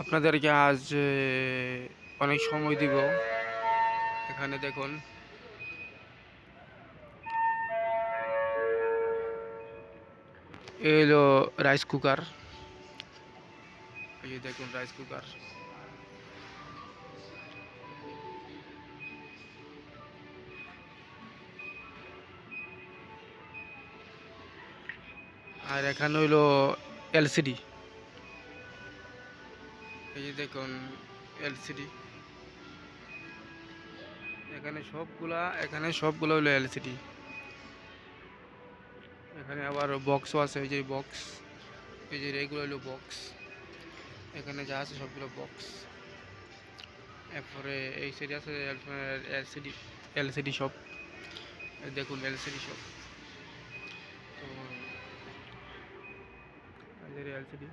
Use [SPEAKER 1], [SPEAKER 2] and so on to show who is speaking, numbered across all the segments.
[SPEAKER 1] আপনাদেরকে আজ অনেক সময় দিব। এখানে দেখুন। এই হলো রাইস কুকার এই দেখুন রাইস কুকার আর এখানে হইল এলসিডি এই যে দেখুন এলসিডি এখানে সবগুলা, এখানে সবগুলো হলো এলসিডি এখানে আবার বক্সও আছে, এই যে বক্স এই যে এগুলো হলো বক্স এখানে যা আছে সবগুলো বক্স এরপরে এই সাইডে আছে এলসিডি এলসিডি শপ দেখুন এলসিডি শপ তো এলসিডি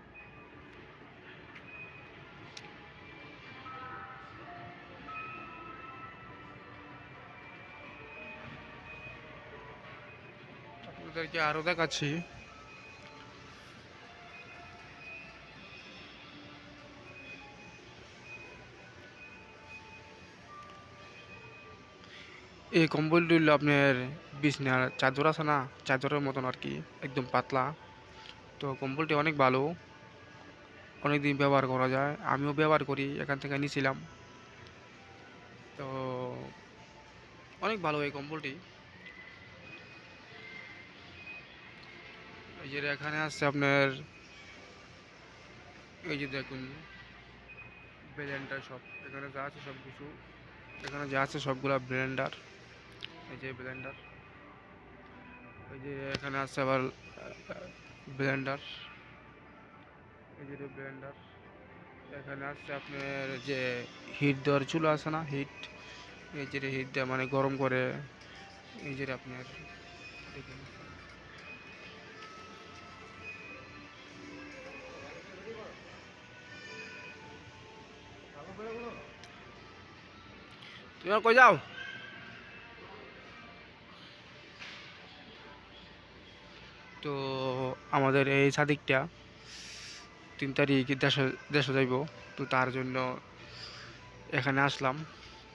[SPEAKER 1] আপনাদেরকে আরও দেখাচ্ছি। এই কম্বলটি হলো আপনার বিছনার চাদর আছে না? চাদরের মতন আর কি, একদম পাতলা। তো কম্বলটি অনেক ভালো অনেক দিন ব্যবহার করা যায়। আমিও ব্যবহার করি, এখান থেকে নিয়েছিলাম তো অনেক ভালো এই কম্বলটি। এই যে এখানে আছে আপনার, এই যে দেখুন, ব্লেন্ডার সব, এখানে যা আছে সব কিছু, এখানে যা আছে সবগুলা ব্লেন্ডার, এই যে ব্লেন্ডার, এই যে এখানে আছে আবার, ব্লেন্ডার, এই যে ব্লেন্ডার, এখানে আছে আপনার যে হিট দেওয়ার চুলো আছে না, হিট, এই যে হিট দেওয়া মানে গরম করে, এই যে আপনার, দেখুন। তুমি কই যাও? তো আমাদের এই সাদিকটা তিন তারিখ দেশে দেশে যাইব। তো তার জন্য এখানে আসলাম,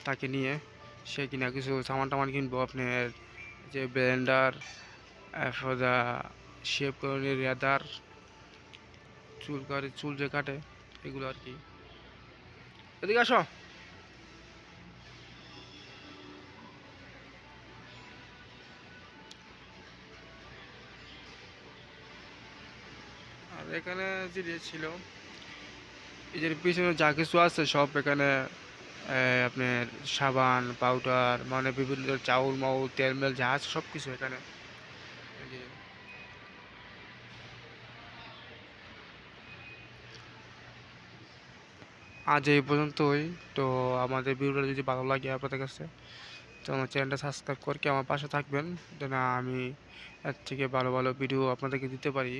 [SPEAKER 1] তাকে নিয়ে। সে কিনা কিছু সামান টামান কিনবো, আপনার যে ব্লেন্ডার এরপর শেপ রেদার চুল কাটে, চুল যে কাটে, এগুলো আর কি। এদিকে আসো। আর এখানে যে ছিল যে পিছনে যা কিছু আছে সব এখানে আপনার সাবান পাউডার মানে বিভিন্ন চাউল মাউল তেল মেল যা আছে সব কিছু এখানে এই যে আজ এই পর্যন্তই। তো আমাদের ভিডিওটা যদি ভালো লাগে আপনাদের কাছে, তো আমার চ্যানেলটা সাবস্ক্রাইব করে আমার পাশে থাকবেন। যেন আমি এর থেকে ভালো ভালো ভিডিও আপনাদেরকে দিতে পারি।